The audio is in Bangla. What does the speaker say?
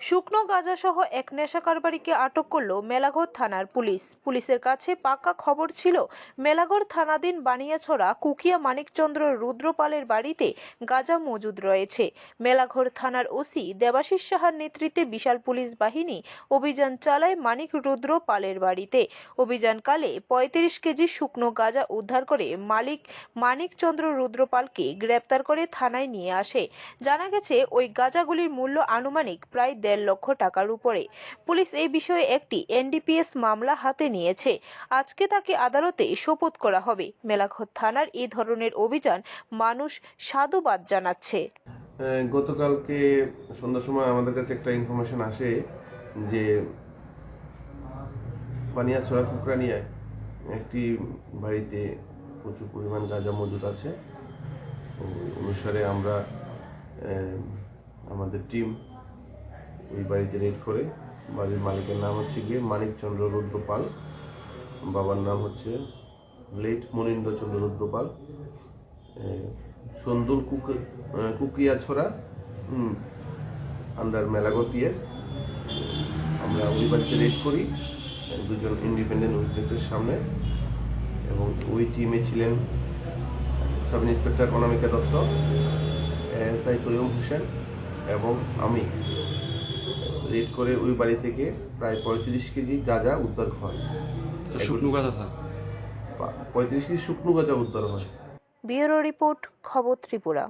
শুকনো গাঁজাসহ এক নেশা কারবারিকে আটক করল মেলাঘর থানার পুলিশ। পুলিশের কাছে পাকা খবর ছিল, মেলাঘর থানাধীন বানিয়াছড়া কুকিয়া মানিকচন্দ্র রুদ্রপালের বাড়িতে গাঁজা মজুদ রয়েছে। মেলাঘর থানার ওসি দেবাশিস সাহার নেতৃত্বে বিশাল পুলিশ বাহিনী অভিযান চালায় মানিক রুদ্র পালের বাড়িতে। অভিযানকালে পঁয়ত্রিশ কেজি শুকনো গাঁজা উদ্ধার করে মালিক মানিকচন্দ্র রুদ্রপালকে গ্রেপ্তার করে থানায় নিয়ে আসে। জানা গেছে, ওই গাঁজাগুলির মূল্য আনুমানিক প্রায় দেড় লক্ষ টাকার উপরে। পুলিশ এই বিষয়ে একটি এনডিপিএস মামলা হাতে নিয়েছে। আজকে তাকে আদালতে শোপথ করা হবে। মেলাঘর থানার এই ধরনের অভিযান মানুষ সাধুবাদ জানাচ্ছে। গতকালকে সন্ধ্যার সময় আমাদের কাছে একটা ইনফরমেশন আসে যে বানিয়াছড়া কুকরানিয়ায় একটি বাড়িতে প্রচুর পরিমাণ গাঁজা মজুদ আছে। অনুসারে আমরা আমাদের টিম ওই বাড়িতে রেড করে। বাড়ির মালিকের নাম হচ্ছে গিয়ে মানিকচন্দ্র রুদ্রপাল। বাবার নাম হচ্ছে লেট মনীন্দ্রচন্দ্র রুদ্রপাল। আহ, সন্দুল কুক আহ, কুকিয়াছড়া আন্ডার মেলাগর পিএস আমরা ওই বাড়িতে রেড করি। দুজন ইন্ডিপেন্ডেন্ট উইটনেসের সামনে। এবং ওই টিমে ছিলেন sub inspector Anamika Dutta SI Taiyam Hossain এবং আমি। রেড করে ওই বাড়ি থেকে প্রায় পঁয়ত্রিশ কেজি গাঁজা উদ্ধার হয়। শুকনো গাঁজা স্যার? পঁয়ত্রিশ কেজি শুকনো গাঁজা উদ্ধার হয়। ব্যুরো রিপোর্ট খবর ত্রিপুরা।